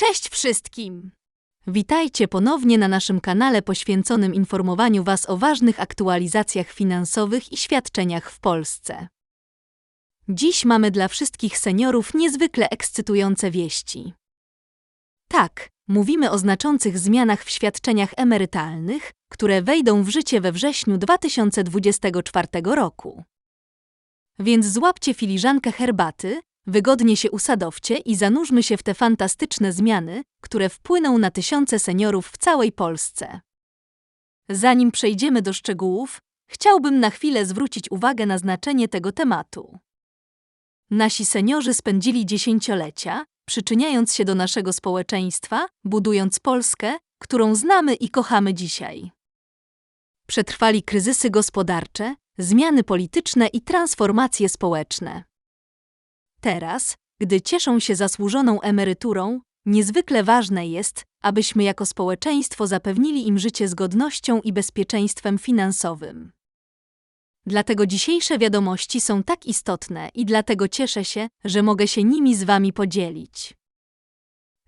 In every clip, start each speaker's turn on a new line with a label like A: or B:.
A: Cześć wszystkim!
B: Witajcie ponownie na naszym kanale poświęconym informowaniu Was o ważnych aktualizacjach finansowych i świadczeniach w Polsce. Dziś mamy dla wszystkich seniorów niezwykle ekscytujące wieści. Tak, mówimy o znaczących zmianach w świadczeniach emerytalnych, które wejdą w życie we wrześniu 2024 roku. Więc złapcie filiżankę herbaty, wygodnie się usadowcie i zanurzmy się w te fantastyczne zmiany, które wpłyną na tysiące seniorów w całej Polsce. Zanim przejdziemy do szczegółów, chciałbym na chwilę zwrócić uwagę na znaczenie tego tematu. Nasi seniorzy spędzili dziesięciolecia, przyczyniając się do naszego społeczeństwa, budując Polskę, którą znamy i kochamy dzisiaj. Przetrwali kryzysy gospodarcze, zmiany polityczne i transformacje społeczne. Teraz, gdy cieszą się zasłużoną emeryturą, niezwykle ważne jest, abyśmy jako społeczeństwo zapewnili im życie z godnością i bezpieczeństwem finansowym. Dlatego dzisiejsze wiadomości są tak istotne i dlatego cieszę się, że mogę się nimi z Wami podzielić.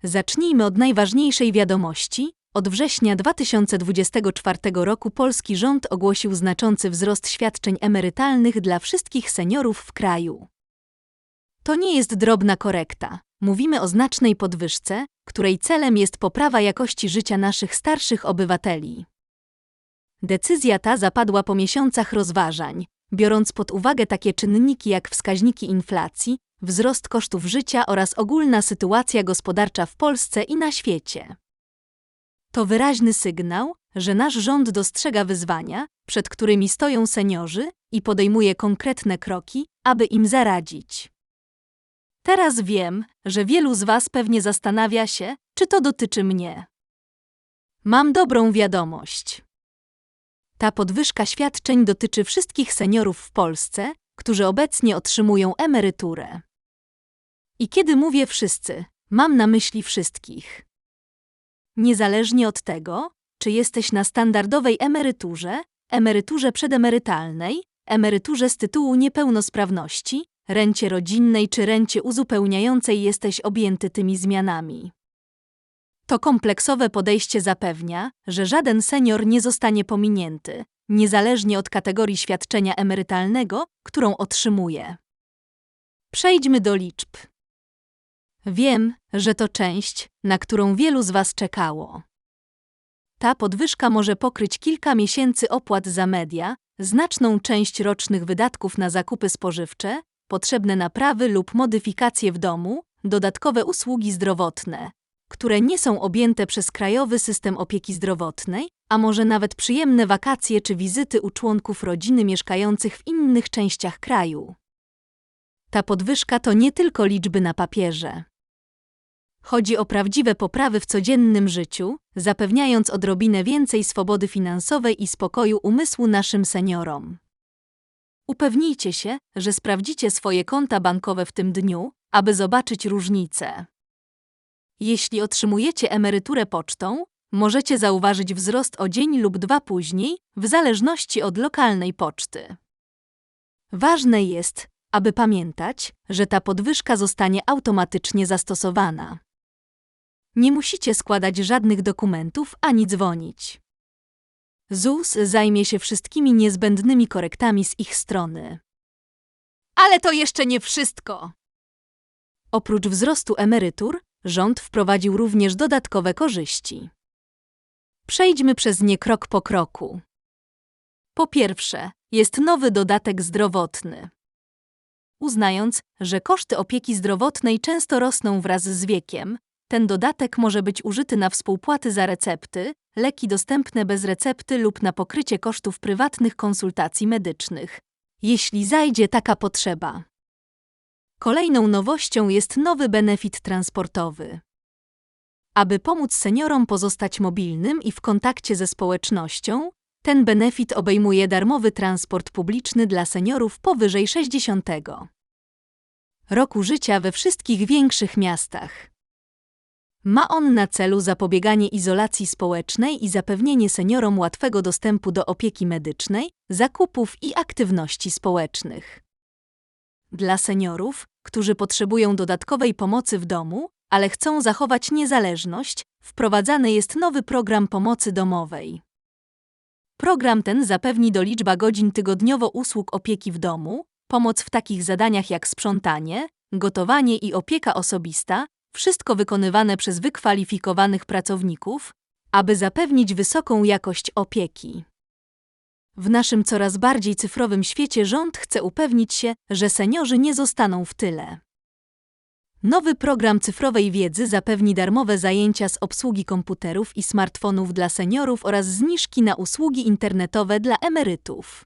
B: Zacznijmy od najważniejszej wiadomości. Od września 2024 roku polski rząd ogłosił znaczący wzrost świadczeń emerytalnych dla wszystkich seniorów w kraju. To nie jest drobna korekta. Mówimy o znacznej podwyżce, której celem jest poprawa jakości życia naszych starszych obywateli. Decyzja ta zapadła po miesiącach rozważań, biorąc pod uwagę takie czynniki jak wskaźniki inflacji, wzrost kosztów życia oraz ogólna sytuacja gospodarcza w Polsce i na świecie. To wyraźny sygnał, że nasz rząd dostrzega wyzwania, przed którymi stoją seniorzy i podejmuje konkretne kroki, aby im zaradzić. Teraz wiem, że wielu z Was pewnie zastanawia się, czy to dotyczy mnie. Mam dobrą wiadomość. Ta podwyżka świadczeń dotyczy wszystkich seniorów w Polsce, którzy obecnie otrzymują emeryturę. I kiedy mówię wszyscy, mam na myśli wszystkich. Niezależnie od tego, czy jesteś na standardowej emeryturze, emeryturze przedemerytalnej, emeryturze z tytułu niepełnosprawności, rencie rodzinnej czy rencie uzupełniającej jesteś objęty tymi zmianami. To kompleksowe podejście zapewnia, że żaden senior nie zostanie pominięty, niezależnie od kategorii świadczenia emerytalnego, którą otrzymuje. Przejdźmy do liczb. Wiem, że to część, na którą wielu z Was czekało. Ta podwyżka może pokryć kilka miesięcy opłat za media, znaczną część rocznych wydatków na zakupy spożywcze, potrzebne naprawy lub modyfikacje w domu, dodatkowe usługi zdrowotne, które nie są objęte przez krajowy system opieki zdrowotnej, a może nawet przyjemne wakacje czy wizyty u członków rodziny mieszkających w innych częściach kraju. Ta podwyżka to nie tylko liczby na papierze. Chodzi o prawdziwe poprawy w codziennym życiu, zapewniając odrobinę więcej swobody finansowej i spokoju umysłu naszym seniorom. Upewnijcie się, że sprawdzicie swoje konta bankowe w tym dniu, aby zobaczyć różnice. Jeśli otrzymujecie emeryturę pocztą, możecie zauważyć wzrost o dzień lub dwa później, w zależności od lokalnej poczty. Ważne jest, aby pamiętać, że ta podwyżka zostanie automatycznie zastosowana. Nie musicie składać żadnych dokumentów ani dzwonić. ZUS zajmie się wszystkimi niezbędnymi korektami z ich strony.
A: Ale to jeszcze nie wszystko.
B: Oprócz wzrostu emerytur, rząd wprowadził również dodatkowe korzyści. Przejdźmy przez nie krok po kroku. Po pierwsze, jest nowy dodatek zdrowotny. Uznając, że koszty opieki zdrowotnej często rosną wraz z wiekiem, ten dodatek może być użyty na współpłaty za recepty, leki dostępne bez recepty lub na pokrycie kosztów prywatnych konsultacji medycznych, jeśli zajdzie taka potrzeba. Kolejną nowością jest nowy benefit transportowy. Aby pomóc seniorom pozostać mobilnym i w kontakcie ze społecznością, ten benefit obejmuje darmowy transport publiczny dla seniorów powyżej 60 roku życia we wszystkich większych miastach. Ma on na celu zapobieganie izolacji społecznej i zapewnienie seniorom łatwego dostępu do opieki medycznej, zakupów i aktywności społecznych. Dla seniorów, którzy potrzebują dodatkowej pomocy w domu, ale chcą zachować niezależność, wprowadzany jest nowy program pomocy domowej. Program ten zapewni do liczba godzin tygodniowo usług opieki w domu, pomoc w takich zadaniach jak sprzątanie, gotowanie i opieka osobista, wszystko wykonywane przez wykwalifikowanych pracowników, aby zapewnić wysoką jakość opieki. W naszym coraz bardziej cyfrowym świecie rząd chce upewnić się, że seniorzy nie zostaną w tyle. Nowy program cyfrowej wiedzy zapewni darmowe zajęcia z obsługi komputerów i smartfonów dla seniorów oraz zniżki na usługi internetowe dla emerytów.